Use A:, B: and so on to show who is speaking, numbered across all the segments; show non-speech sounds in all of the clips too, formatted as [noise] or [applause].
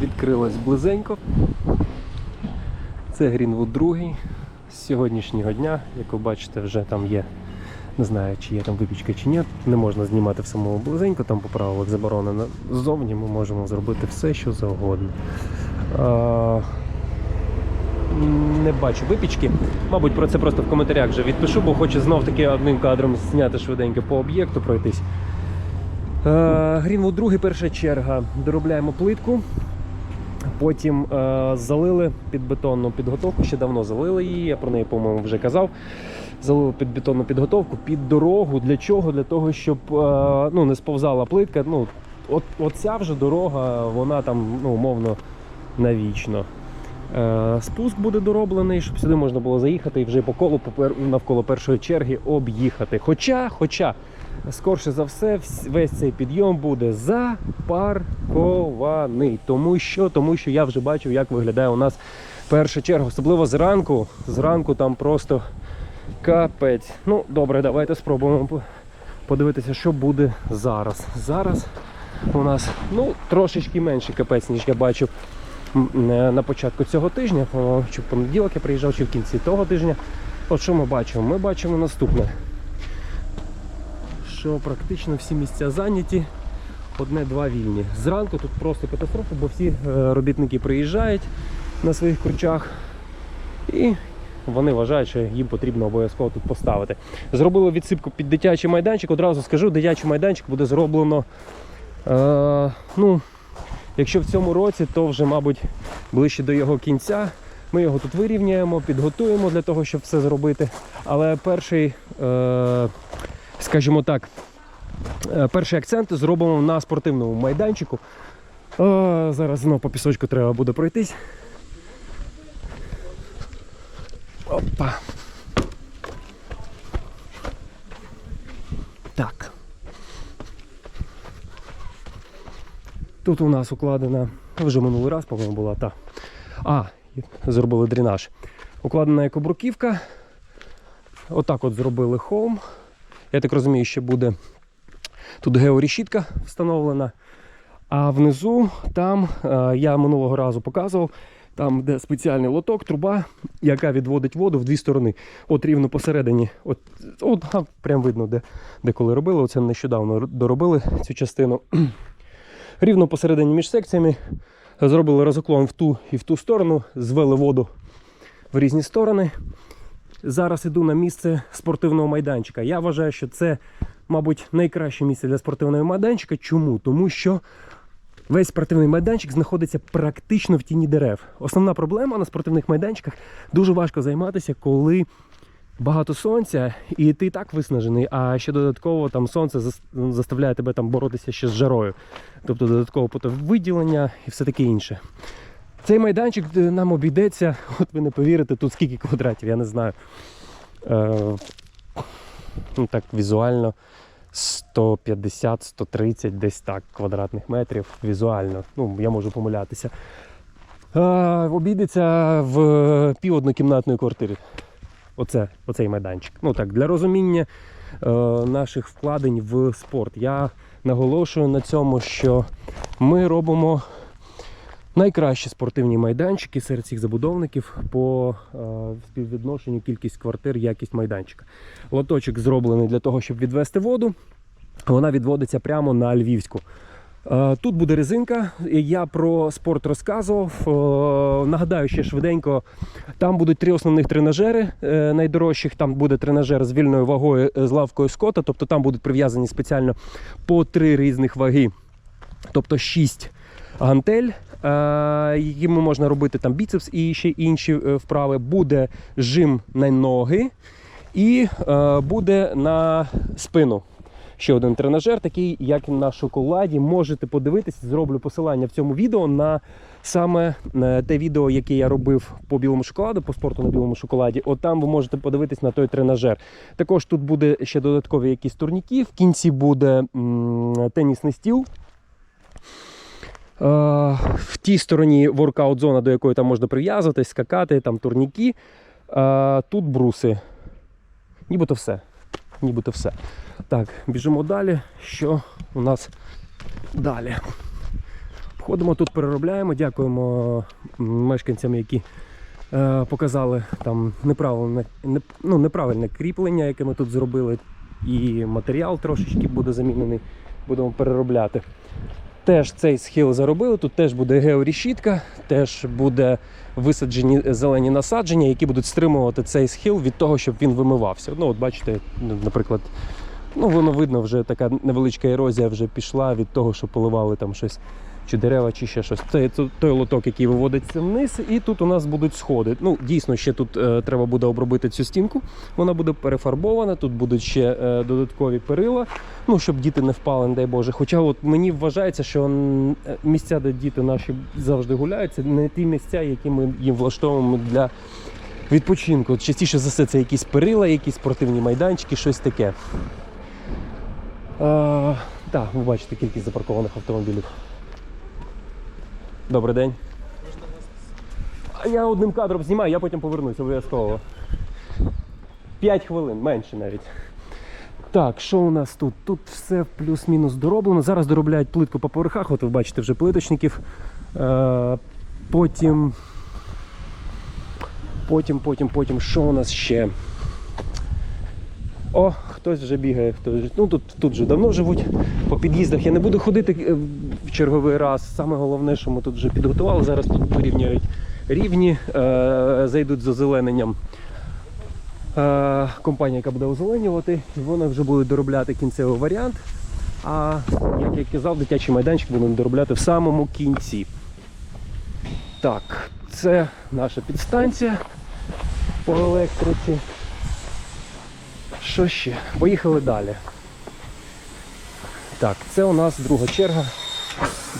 A: відкрилась близенько. Це Грінвуд 2 з сьогоднішнього дня. Як ви бачите, вже там є. Не знаю, чи є там випічка чи ні. Не можна знімати в самому близенько, там по правилах заборонено. Ззовні ми можемо зробити все, що завгодно. А, не бачу випічки. Мабуть, про це просто в коментарях вже відпишу, бо хочу знов таки одним кадром зняти швиденько по об'єкту пройтись. Грінвуд другий, перша черга. Доробляємо плитку. Потім е, залили під бетонну підготовку. Ще давно залили її. Я про неї, по-моєму, вже казав. Залили під бетонну підготовку, під дорогу. Для чого? Для того, щоб е, ну, не сповзала плитка. Ну, от, оця вже дорога, вона там, ну, умовно, навічно. Е, Спуск буде дороблений, щоб сюди можна було заїхати і вже по колу навколо першої черги об'їхати. Хоча, хоча, скорше за все, весь цей підйом буде запаркований. Тому що, тому що я вже бачив, як виглядає у нас перша черга, особливо зранку. Зранку там просто капець. Ну, добре, давайте спробуємо подивитися, що буде зараз. Зараз у нас ну, трошечки менший капець, ніж я бачив на початку цього тижня, чи в понеділок я приїжджав, чи в кінці того тижня. От що ми бачимо? Ми бачимо наступне. Що практично всі місця зайняті, одне-два вільні. Зранку тут просто катастрофа, бо всі е, робітники приїжджають на своїх кручах і вони вважають, що їм потрібно обов'язково тут поставити. Зробили відсипку під дитячий майданчик. Одразу скажу, дитячий майданчик буде зроблено. Е, ну, Якщо в цьому році, то вже, мабуть, ближче до його кінця. Ми його тут вирівняємо, підготуємо для того, щоб все зробити. Але перший, е, скажімо так, е, перший акцент зробимо на спортивному майданчику. Е, зараз знову по пісочку треба буде пройтись. Опа. Так. Тут у нас укладена, вже минулий раз, по-моєму, була та. А, зробили дренаж. Укладена екобруківка. Отак от зробили холм. Я так розумію, ще буде тут георішітка встановлена. А внизу там е, я минулого разу показував, там де спеціальний лоток, труба, яка відводить воду в дві сторони. От рівно посередині. От, от прям видно, де, де коли робили. Оце нещодавно доробили цю частину [clears throat] рівно посередині між секціями. Зробили розоклон в ту і в ту сторону, звели воду в різні сторони. Зараз іду на місце спортивного майданчика. Я вважаю, що це, мабуть, найкраще місце для спортивного майданчика. Чому? Тому що весь спортивний майданчик знаходиться практично в тіні дерев. Основна проблема на спортивних майданчиках дуже важко займатися, коли багато сонця, і ти так виснажений, а ще додатково там сонце заставляє тебе там боротися ще з жарою. Тобто додатково виділення і все таке інше. Цей майданчик е, нам обійдеться, [laughs] от ви не повірите, тут скільки квадратів, я не знаю. Е, ну так, візуально 150-130 десь так квадратних метрів. Візуально. Ну, я можу помилятися. Е, обійдеться в пів однокімнатної квартири. Оце, оцей майданчик. Ну так, для розуміння е, наших вкладень в спорт. Я наголошую на цьому, що ми робимо найкращі спортивні майданчики серед всіх забудовників по е, співвідношенню кількість квартир, якість майданчика. Лоточок зроблений для того, щоб відвести воду. Вона відводиться прямо на Львівську. Е, Тут буде резинка. Я про спорт розказував. Е, Нагадаю ще швиденько. Там будуть три основних тренажери найдорожчих. Там буде тренажер з вільною вагою з лавкою скота. Тобто там будуть прив'язані спеціально по три різних ваги, тобто шість гантель, якими можна робити там біцепс і ще інші е, вправи. Буде жим на ноги і е, буде на спину. Ще один тренажер, такий, як на шоколаді. Можете подивитися, зроблю посилання в цьому відео на саме е, те відео, яке я робив по білому шоколаду, по спорту на білому шоколаді. От там ви можете подивитись на той тренажер. Також тут буде ще додаткові якісь турніки. В кінці буде м, тенісний стіл. Е, В тій стороні воркаут зона, до якої там можна прив'язуватись, скакати, там турніки. Е, Тут бруси. Нібито все. Нібито все. Так, біжимо далі. Що у нас далі? Ходимо тут, переробляємо. Дякуємо мешканцям, які е, показали там неправильне, не, ну, неправильне кріплення, яке ми тут зробили. І матеріал трошечки буде замінений, будемо переробляти. Теж цей схил заробили. Тут теж буде георішітка, теж буде висаджені зелені насадження, які будуть стримувати цей схил від того, щоб він вимивався. Ну, от бачите, наприклад, ну воно видно, вже така невеличка ерозія вже пішла від того, що поливали там щось. Чи дерева, чи ще щось. Це той, лоток, який виводиться вниз, і тут у нас будуть сходи. Ну, дійсно, ще тут е, треба буде обробити цю стінку. Вона буде перефарбована, тут будуть ще е, додаткові перила, ну, щоб діти не впали, не дай Боже. Хоча от мені вважається, що е, місця, де діти наші завжди гуляють, це не ті місця, які ми їм влаштовуємо для відпочинку. Частіше за все, це якісь перила, якісь спортивні майданчики, щось таке. А, так, ви бачите кількість запаркованих автомобілів. Добрий день. Я одним кадром знімаю, я потім повернусь обов'язково. 5 хвилин, менше навіть. Так, що у нас тут? Тут все плюс-мінус дороблено. Зараз доробляють плитку по поверхах, от ви бачите вже плиточників. Е, потім. Потім, потім, потім, що у нас ще? О, хтось вже бігає, хтось. Ну тут, тут вже давно живуть. По під'їздах я не буду ходити е, в черговий раз. Саме головне, що ми тут вже підготували. Зараз тут вирівняють рівні, е, зайдуть з озелененням. Е, компанія, яка буде озеленювати, і вони вже будуть доробляти кінцевий варіант. А як я казав, дитячий майданчик будемо доробляти в самому кінці. Так, це наша підстанція по електриці. Що ще? Поїхали далі. Так, це у нас друга черга.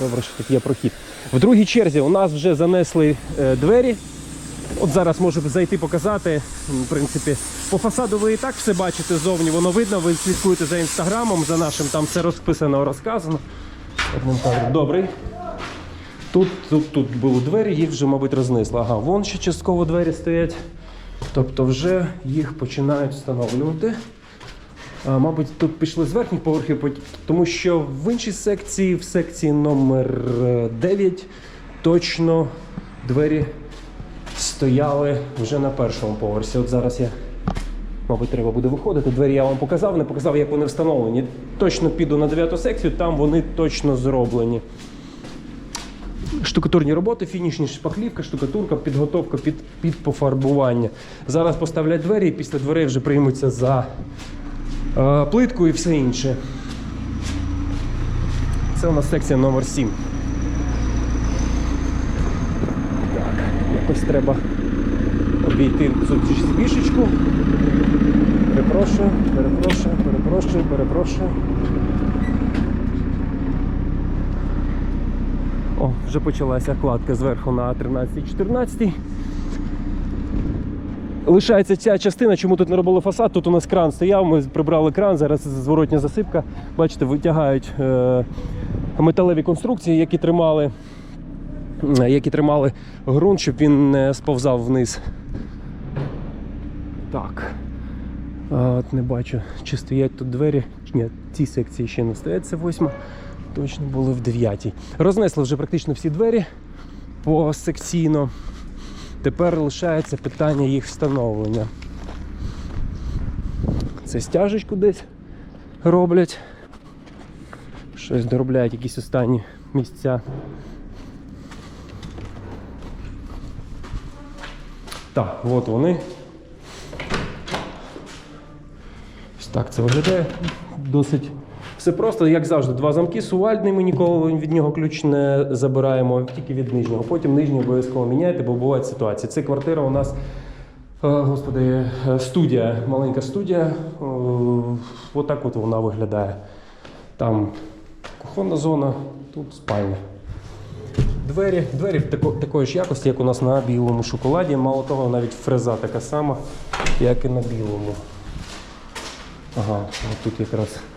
A: Добре, що тут є прохід. В другій черзі у нас вже занесли е, двері. От зараз можу зайти показати. В принципі, по фасаду ви і так все бачите ззовні, воно видно, ви слідкуєте за інстаграмом, за нашим, там все розписано, розказано. Добрий. Тут, тут, тут були двері, їх вже, мабуть, рознесли. Ага, вон ще частково двері стоять. Тобто вже їх починають встановлювати. А, мабуть, тут пішли з верхніх поверхів, тому що в іншій секції, в секції номер 9, точно двері стояли вже на першому поверсі. От зараз я, мабуть, треба буде виходити. Двері я вам показав, не показав, як вони встановлені. Точно піду на 9 секцію, там вони точно зроблені. Штукатурні роботи, фінішні шпаклівка, штукатурка, підготовка під, під пофарбування. Зараз поставлять двері, і після дверей вже приймуться за е, плитку і все інше. Це у нас секція номер 7. Так, якось треба обійти цю фішечку. Перепрошую, перепрошую, перепрошую, перепрошую. О, вже почалася кладка зверху на 13-14. Лишається ця частина, чому тут не робили фасад. Тут у нас кран стояв, ми прибрали кран, зараз зворотня засипка. Бачите, витягають е, металеві конструкції, які тримали, е, які тримали ґрунт, щоб він не сповзав вниз. Так. От не бачу, чи стоять тут двері. Ні, ці секції ще не стоять, це восьма. Точно були в дев'ятій. Рознесли вже практично всі двері посекційно. Тепер лишається питання їх встановлення. Це стяжечку десь роблять. Щось доробляють якісь останні місця. Так, от вони. Ось так це виглядає. Досить все просто, як завжди, два замки сувальний, ми ніколи від нього ключ не забираємо, тільки від нижнього. Потім нижній обов'язково міняєте, бо бувають ситуації. Це квартира у нас, е, господи, е, студія, маленька студія. Е, Отак от вона виглядає. Там кухонна зона, тут спальня. Двері, двері тако, такої ж якості, як у нас на білому шоколаді. Мало того, навіть фреза така сама, як і на білому. Ага, тут якраз.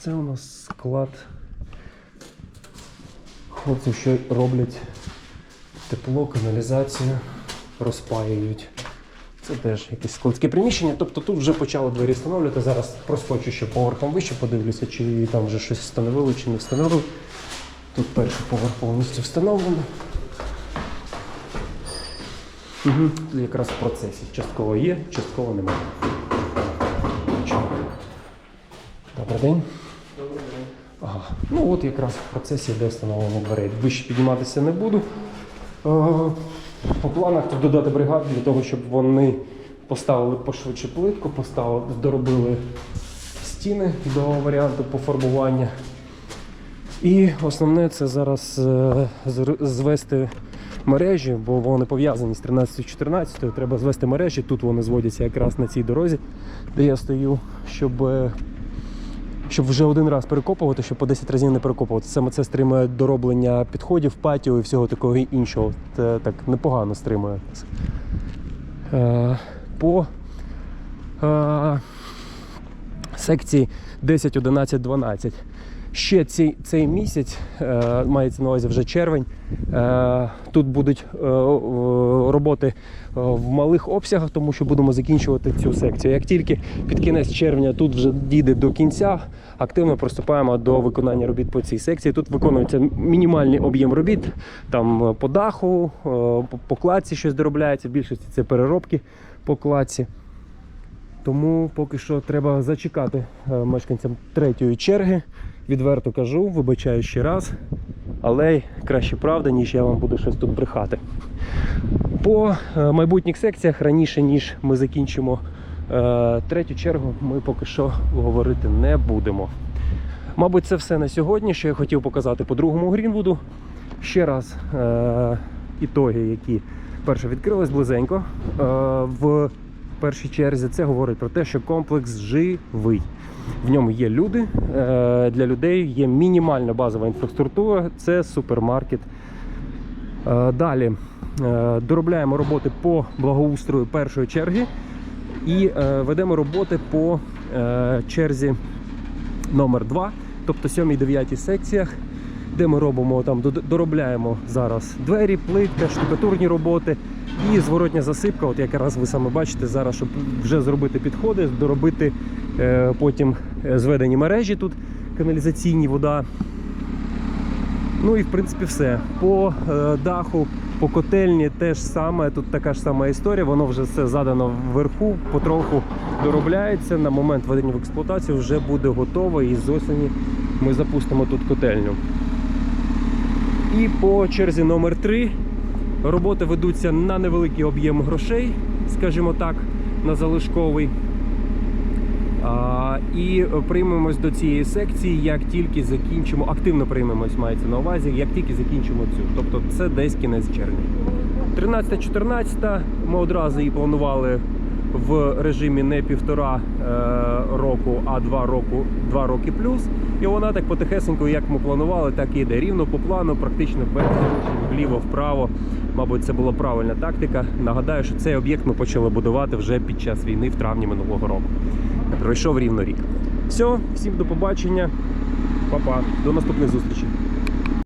A: Це у нас склад. Хлопці, що роблять тепло, каналізацію, розпаюють. Це теж якесь складське приміщення. Тобто тут вже почали двері встановлювати. Зараз проскочу ще поверхом вище, подивлюся, чи там вже щось встановили, чи не встановили. Тут перший поверх повністю встановлено. Угу. Тут якраз в процесі. Частково є, частково немає. Добрий день. Ага. Ну от якраз в процесі йде встановлення дверей. Вище підніматися не буду. Е, По планах тут додати бригад для того, щоб вони поставили пошвидше плитку, поставили, доробили стіни до варіанту пофарбування. І основне це зараз е, звести мережі, бо вони пов'язані з 13-14. Треба звести мережі. Тут вони зводяться якраз на цій дорозі, де я стою, щоб, е, щоб вже один раз перекопувати, щоб по 10 разів не перекопувати. Саме це стримує дороблення підходів, патіо і всього такого іншого. Це так непогано стримує. Е, По е, секції 10, 11, 12. Ще цей, цей місяць, е, мається на увазі вже червень, е, тут будуть е, роботи е, в малих обсягах, тому що будемо закінчувати цю секцію. Як тільки під кінець червня тут вже дійде до кінця, активно приступаємо до виконання робіт по цій секції. Тут виконується мінімальний об'єм робіт, там е, по даху, е, по кладці щось доробляється, в більшості це переробки по кладці. Тому поки що треба зачекати е, мешканцям третьої черги. Відверто кажу, вибачаю ще раз, але краще правда, ніж я вам буду щось тут брехати. По е, майбутніх секціях раніше, ніж ми закінчимо е, третю чергу, ми поки що говорити не будемо. Мабуть, це все на сьогодні, що я хотів показати по другому Грінвуду. Ще раз ітоги, які перше відкрились близенько е, в першій черзі. Це говорить про те, що комплекс живий. В ньому є люди. Е, для людей є мінімальна базова інфраструктура, це супермаркет. Е, далі е, доробляємо роботи по благоустрою першої черги і ведемо роботи по черзі номер 2, тобто 7-9 секціях, де ми робимо там, доробляємо зараз двері, плитка, штукатурні роботи і зворотня засипка. От якраз ви саме бачите зараз, щоб вже зробити підходи, доробити е, потім е, зведені мережі тут, каналізаційні вода. Ну і в принципі все. По е, даху, по котельні теж саме. Тут така ж сама історія. Воно вже все задано вверху, потроху доробляється. На момент введення в експлуатацію вже буде готово і з осені ми запустимо тут котельню. І по черзі номер 3 роботи ведуться на невеликий об'єм грошей, скажімо так, на залишковий. А, і приймемось до цієї секції, як тільки закінчимо, активно приймемось, мається на увазі, як тільки закінчимо цю. Тобто це десь кінець червня. 13-14 ми одразу і планували в режимі не півтора е, року, а два, року, два роки плюс. І вона так потихесенько, як ми планували, так і йде. Рівно по плану, практично без вліво-вправо. Мабуть, це була правильна тактика. Нагадаю, що цей об'єкт ми почали будувати вже під час війни в травні минулого року. Пройшов рівно рік. Все, всім до побачення. Па-па, до наступних зустрічей.